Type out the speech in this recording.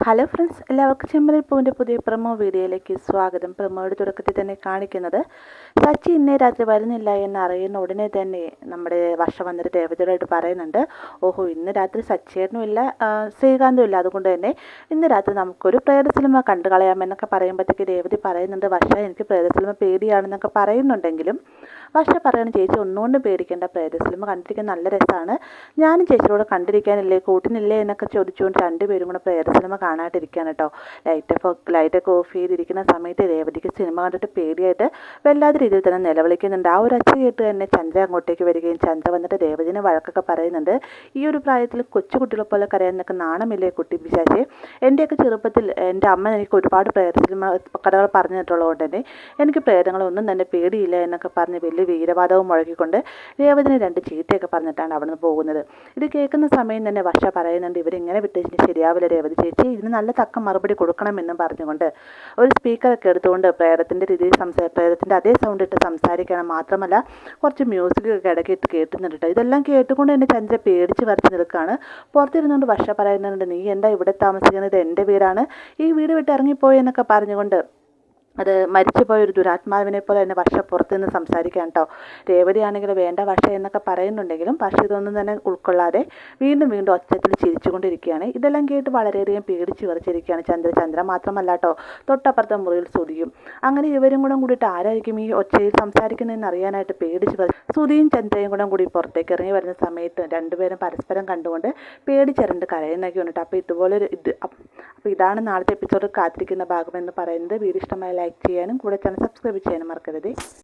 Hello friends എല്ലാവർക്കും ചെമ്മരിൽ പൂവിന്റെ പുതിയ പ്രമോ വീഡിയോയിലേക്ക് സ്വാഗതം. പ്രമോയുടെ തുടക്കത്തിൽ തന്നെ കാണിക്കുന്നത് സച്ചി ഇന്നേ രാത്രി വരുന്നില്ല എന്ന് അറിയുന്ന ഉടനെ തന്നെ നമ്മുടെ വർഷ വന്നിട്ട് ദേവതയോടായിട്ട് പറയുന്നുണ്ട് ഓഹോ ഇന്ന് രാത്രി സച്ചിയായിരുന്നു ഇല്ല ശ്രീകാന്തും ഇല്ല. അതുകൊണ്ട് തന്നെ ഇന്ന് രാത്രി നമുക്കൊരു പ്രേത സിനിമ കണ്ടു കളയാമെന്നൊക്കെ പറയുമ്പോഴത്തേക്ക് ദേവതി പറയുന്നുണ്ട് വർഷ എനിക്ക് പ്രേത സിനിമ പേടിയാണെന്നൊക്കെ പറയുന്നുണ്ടെങ്കിലും വർഷ പറയണം ചേച്ചി ഒന്നുകൊണ്ടും പേടിക്കേണ്ട. പ്രേത സിനിമ കണ്ടിരിക്കാൻ നല്ല രസമാണ്. ഞാനും ചേച്ചിയോട് കണ്ടിരിക്കാനില്ലേ? കൂട്ടിനില്ലേ? എന്നൊക്കെ ചോദിച്ചുകൊണ്ട് രണ്ടുപേരും കൂടെ പ്രേത സിനിമ കാണാണ്ടിരിക്കുകയാണ് കേട്ടോ. ലൈറ്റൊക്കെ ലൈറ്റൊക്കെ ഓഫ് ചെയ്തിരിക്കുന്ന സമയത്ത് രേവതിക്ക് സിനിമ കണ്ടിട്ട് പേടിയായിട്ട് വല്ലാത്ത രീതിയിൽ തന്നെ നിലവിളിക്കുന്നുണ്ട്. ആ ഒരു അച്ഛ കേട്ട് തന്നെ ചന്ദ്ര അങ്ങോട്ടേക്ക് വരികയും ചന്ദ്ര വന്നിട്ട് രേവതിന് വഴക്കൊക്കെ പറയുന്നുണ്ട്. ഈ ഒരു പ്രായത്തിൽ കൊച്ചു കുട്ടികളെ പോലെ കരയാനൊക്കെ നാണമില്ലേ കുട്ടി പിശാശെ? എന്റെയൊക്കെ ചെറുപ്പത്തിൽ എന്റെ അമ്മ എനിക്ക് ഒരുപാട് പ്രേത സിനിമ കഥകൾ പറഞ്ഞു തന്നിട്ടുള്ളതുകൊണ്ട് തന്നെ എനിക്ക് പ്രേതങ്ങളൊന്നും തന്നെ പേടിയില്ല എന്നൊക്കെ പറഞ്ഞ് വലിയ വീരവാദവും മുഴക്കിക്കൊണ്ട് രേവതിന് രണ്ട് ചീത്തയൊക്കെ പറഞ്ഞിട്ടാണ് അവിടെ നിന്ന് പോകുന്നത്. ഇത് കേൾക്കുന്ന സമയം തന്നെ വർഷ പറയുന്നുണ്ട് ഇവരിങ്ങനെ വിട്ടതിന് ശരിയാവില്ല രേവതി ചേച്ചി ഇതിന് നല്ല തക്ക മറുപടി കൊടുക്കണമെന്നും പറഞ്ഞുകൊണ്ട്. ഒരു സ്പീക്കറൊക്കെ എടുത്തുകൊണ്ട് പ്രേതത്തിന്റെ രീതിയിൽ സംസാ പ്രേതത്തിന്റെ അതേ സൗണ്ട് ഇട്ട് സംസാരിക്കണം മാത്രമല്ല കുറച്ച് മ്യൂസിക് ഒക്കെ കേട്ടുന്നുണ്ട് കേട്ടോ ഇതെല്ലാം കേട്ടുകൊണ്ട് എന്നെ ചന്ദ്ര പേടിച്ച് വരച്ച് നിൽക്കുകയാണ് പുറത്തിരുന്നുകൊണ്ട് വർഷ പറയുന്നുണ്ട് നീ എന്താ ഇവിടെ താമസിക്കുന്നത്? എന്റെ വീടാണ്. ഈ വീട് വിട്ട് ഇറങ്ങിപ്പോയി എന്നൊക്കെ പറഞ്ഞുകൊണ്ട് അത് മരിച്ചുപോയ ഒരു ദുരാത്മാവിനെ പോലെ തന്നെ വർഷ പുറത്തു നിന്ന് സംസാരിക്കാൻ കേട്ടോ. രേവതിയാണെങ്കിൽ വേണ്ട വർഷ എന്നൊക്കെ പറയുന്നുണ്ടെങ്കിലും പക്ഷേ ഇതൊന്നും തന്നെ ഉൾക്കൊള്ളാതെ വീണ്ടും വീണ്ടും ഒച്ചത്തിൽ ചിരിച്ചുകൊണ്ടിരിക്കുകയാണ്. ഇതെല്ലാം കേട്ട് വളരെയധികം പേടിച്ച് വിറച്ചിരിക്കുകയാണ് ചന്ദ്ര. ചന്ദ്ര മാത്രമല്ല കേട്ടോ തൊട്ടപ്പുറത്തെ മുറിയിൽ സുതിയും അങ്ങനെ ഇവരും കൂടെ കൂടിയിട്ട് ആരായിരിക്കും ഈ ഒച്ചയിൽ സംസാരിക്കുന്നതെന്ന് അറിയാനായിട്ട് പേടിച്ച് വിറ സുതിയും ചന്ദ്രയും കൂടെ കൂടി പുറത്തേക്ക് ഇറങ്ങി വരുന്ന സമയത്ത് രണ്ടുപേരും പരസ്പരം കണ്ടുകൊണ്ട് പേടിച്ചിരണ്ട് കരയുന്നൊക്കെ ഉണ്ട് അപ്പോൾ ഇതുപോലൊരു ഇത് അപ്പോൾ ഇതാണ് നാളത്തെ എപ്പിസോഡ് കാത്തിരിക്കുന്ന ഭാഗമെന്ന് പറയുന്നത്. വീഡിയോ ഇഷ്ടമായി ലൈക്ക് ചെയ്യാനും കൂടെ ചാനൽ സബ്സ്ക്രൈബ് ചെയ്യാനും മറക്കരുത്.